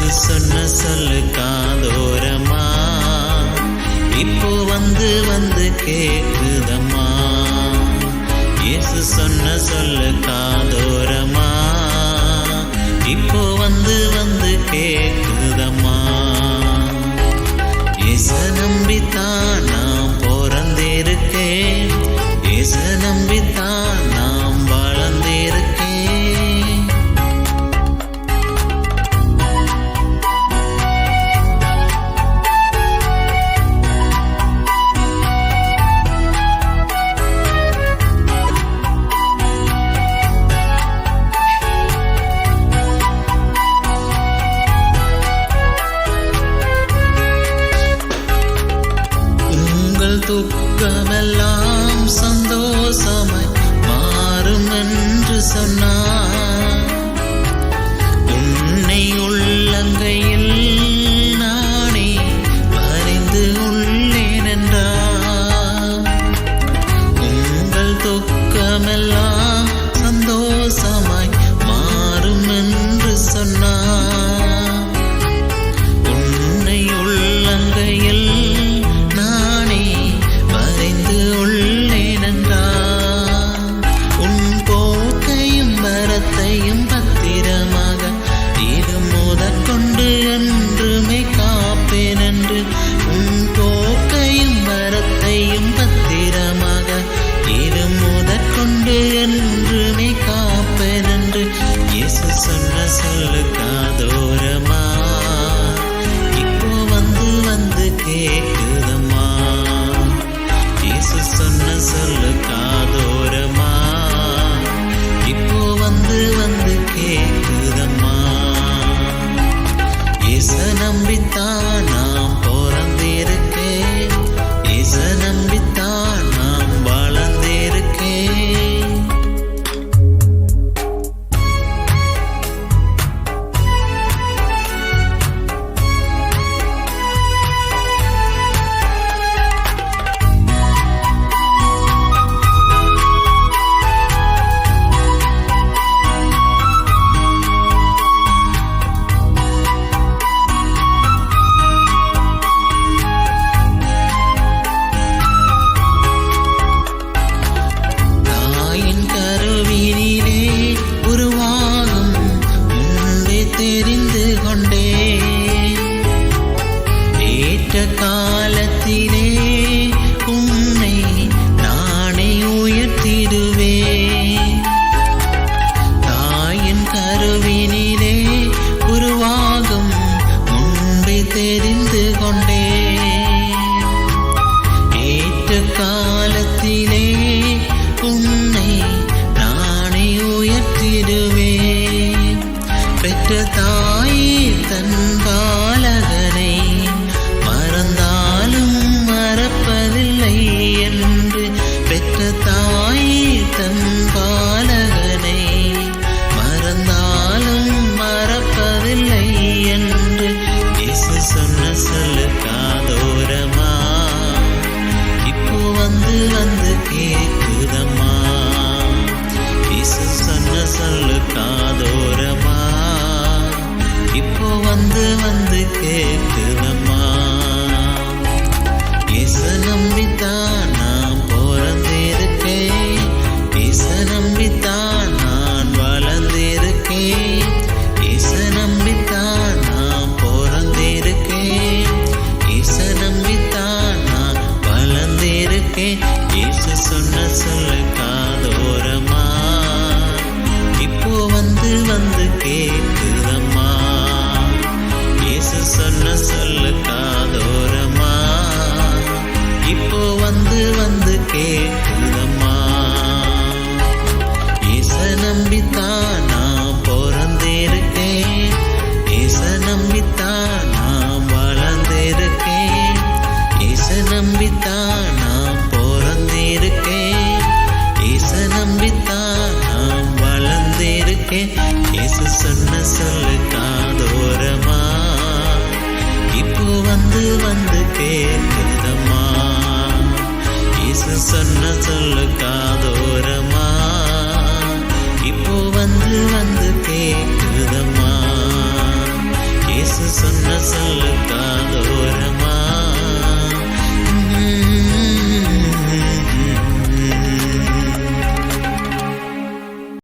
நேத்து சொன்ன சொல்லு காதோரமா? இப்போ வந்து வந்து கேக்குதம்மா? இயேசு சொன்ன சொல்லு காதோரமா? இப்போ வந்து வந்து கே துக்கமெல்லாம் சந்தோஷமாய் மாறும் என்று சொன்னார். Krishna சொன்ன சொல்லுக்கா தூரமா இப்போ வந்து வந்து கேக்குதம்மா? இயேசு சொன்ன சொல்லுக்கா தூரமா